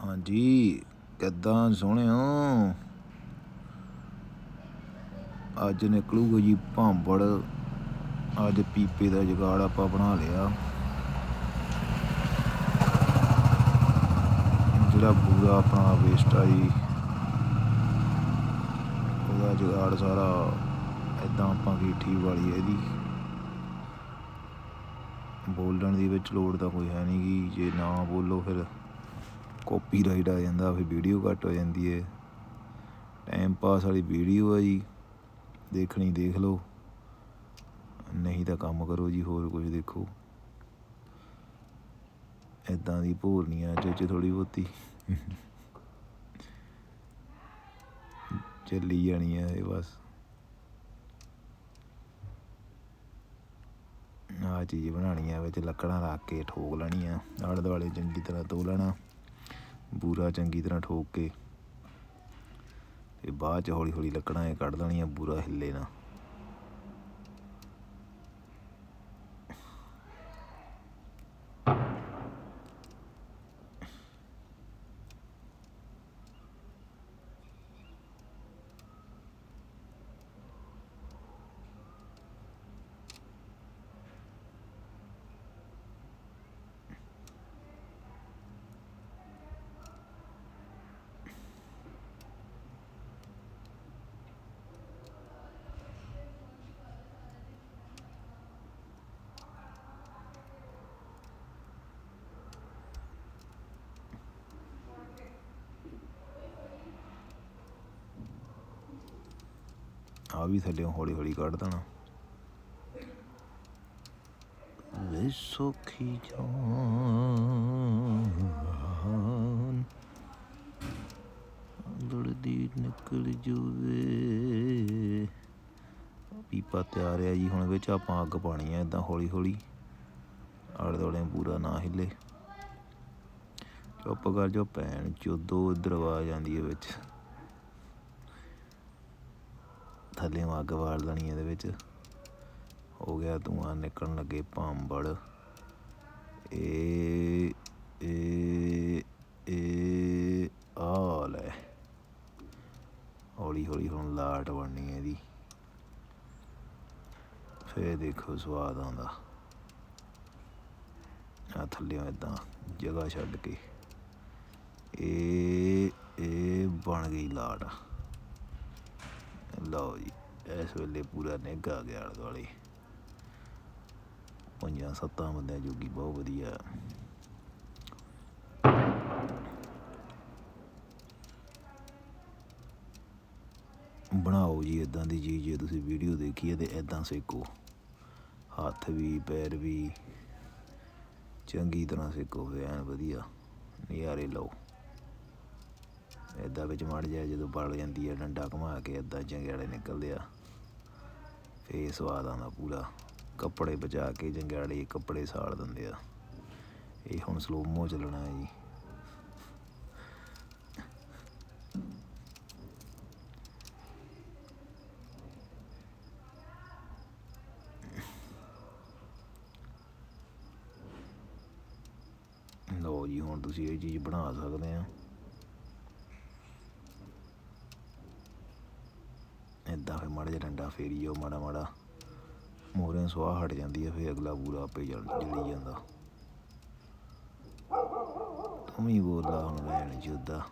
ਹਾਂਜੀ, ਕਿੱਦਾਂ ਸੋਹਣਿਓ? ਅੱਜ ਨਿਕਲੂਗਾ ਜੀ ਭਾਂਬੜ। ਅੱਜ ਪੀਪੇ ਦਾ ਜੁਗਾੜ ਆਪਾਂ ਬਣਾ ਲਿਆ। ਜਿਹੜਾ ਬੂਰਾ ਆਪਣਾ ਵੇਸਟ ਆ ਜੀ, ਉਹਦਾ ਜੁਗਾੜ ਸਾਰਾ ਇਦਾਂ ਆਪਾਂ ਗੀਠੀ ਵਾਲੀ ਹੈ ਇਹਦੀ। ਬੋਲਣ ਦੀ ਵਿੱਚ ਲੋੜ ਤਾਂ ਕੋਈ ਹੈ ਨਹੀਂ ਗੀ, ਜੇ ਨਾ ਬੋਲੋ ਫਿਰ। ਕਾਪੀਰਾਈਟ ਆ ਜਾਂਦਾ, ਫਿਰ ਵੀਡੀਓ ਕੱਟ ਹੋ ਜਾਂਦੀ ਹੈ ਟਾਈਮ ਪਾਸ ਵਾਲੀ ਵੀਡੀਓ ਆ ਜੀ, ਦੇਖਣੀ ਦੇਖ ਲਓ। ਨਹੀਂ ਤਾਂ ਕੰਮ ਕਰੋ ਜੀ, ਹੋਰ ਕੁਝ ਦੇਖੋ। ਇਦਾਂ ਦੀ ਭੋਰਨੀ ਆ ਚ ਥੋੜੀ ਬਹੁਤੀ। ਚੱਲੀ ਜਾਣੀ ਆ ਇਹ ਬਸ। ਆ ਚੀਜ਼ ਬਣਾਣੀ ਆ, ਵਿੱਚ ਲੱਕੜਾਂ ਰੱਖ ਕੇ ਠੋਕ ਲੈਣੀਆਂ ਆਲੇ ਦੁਆਲੇ ਚੰਗੀ ਤਰ੍ਹਾਂ ਧੋ ਲੈਣਾ। ਬੂਰਾ ਚੰਗੀ ਤਰ੍ਹਾਂ ਠੋਕ ਕੇ ਤੇ ਬਾਅਦ ਚ ਹੌਲੀ ਹੌਲੀ ਲੱਕੜਾਂ ਇਹ ਕੱਢ ਦੇਣੀਆਂ ਬੂਰਾ ਹਿੱਲੇ ਨਾ ਆ ਵੀ ਥੱਲੇ ਹੌਲੀ ਹੌਲੀ ਕੱਢ ਦੇਣਾ। ਵੇ ਸੁਖੀ ਜਾਨ ਲੜਦੀ ਨਿਕਲ ਜੂਵੇ। ਪੀਪਾ ਤਿਆਰ ਆ ਜੀ, ਹੁਣ ਵਿੱਚ ਆਪਾਂ ਅੱਗ ਪਾਣੀ ਆ ਇਦਾਂ ਹੌਲੀ ਹੌਲੀ। ਆਲੇ ਦੁਆਲੇ ਪੂਰਾ ਨਾ ਹਿੱਲੇ। ਚੁੱਪ ਕਰ ਜੋ ਭੈਣ, ਚੋਦੋ ਇਧਰ ਆ ਜਾਂਦੀ ਹੈ ਵਿੱਚ। ਥੱਲੇ ਅੱਗ ਬਾਲ ਲੈਣੀ ਇਹਦੇ ਵਿੱਚ। ਹੋ ਗਿਆ ਧੂਆਂ, ਨਿਕਲਣ ਲੱਗੇ ਭਾਂਬੜ। ਏ ਏ ਇਹ ਆ, ਲੈ। ਹੌਲੀ ਹੌਲੀ ਹੁਣ ਲਾਟ ਬਣਨੀ ਹੈ ਇਹਦੀ। ਫੇਰ ਦੇਖੋ ਸਵਾਦ ਆਉਂਦਾ। ਆ ਥੱਲੇ ਇਦਾਂ ਜਗ੍ਹਾ ਛੱਡ ਕੇ। ਇਹ ਇਹ ਬਣ ਗਈ ਲਾਟ। ਲਓ ਜੀ, ਇਸ ਵੇਲੇ ਪੂਰਾ ਨਿੱਘ ਆ ਗਿਆ ਆਲੇ ਦੁਆਲੇ। ਪੰਜਾਂ ਸੱਤਾਂ ਬੰਦਿਆਂ ਜੋਗੀ ਬਹੁਤ ਵਧੀਆ। ਬਣਾਓ ਜੀ ਇਦਾਂ ਦੀ ਚੀਜ਼, ਜੇ ਤੁਸੀਂ ਵੀਡੀਓ ਦੇਖੀ ਹੈ ਤੇ ਇਦਾਂ ਸੇਕੋ। ਹੱਥ ਵੀ, ਪੈਰ ਵੀ, ਚੰਗੀ ਤਰ੍ਹਾਂ ਸੇਕੋ, ਐਨ ਵਧੀਆ। ਨਜ਼ਾਰੇ ਲਓ। ਇਦਾਂ ਵਿੱਚ ਮੜ ਜਾ ਜਦੋਂ ਬਲ ਜਾਂਦੀ ਹੈ ਡੰਡਾ ਘੁਮਾ ਕੇ ਇਦਾਂ ਜੰਗਿਆੜੇ ਨਿਕਲਦੇ ਆ। ਫੇਰ ਸਵਾਦ ਆਉਂਦਾ ਪੂਰਾ। ਕੱਪੜੇ ਬਚਾ ਕੇ ਜੰਗਿਆੜੇ ਕੱਪੜੇ ਸਾੜ ਦਿੰਦੇ ਆ। ਇਹ ਹੁਣ ਸਲੋਮੋ ਚੱਲਣਾ ਹੈ ਜੀ। ਲਓ ਜੀ, ਹੁਣ ਤੁਸੀਂ ਇਹ ਚੀਜ਼ ਬਣਾ ਸਕਦੇ ਆ। ਇਦਾਂ ਫਿਰ ਮਾੜਾ ਜਿਹਾ ਡੰਡਾ ਫੇਰੀ ਜਾਓ, ਮਾੜਾ ਮਾੜਾ। ਮੋਹਰੇ ਸੁਆਹ ਹਟ ਜਾਂਦੀ ਹੈ ਫਿਰ ਅਗਲਾ ਪੂਰਾ ਆਪੇ ਜਲ, ਜਲੀ ਜਾਂਦਾ। ਤੂੰ ਵੀ ਬੋਲਾ ਹੁਣ ਲੈਣ ਜੁਦਾ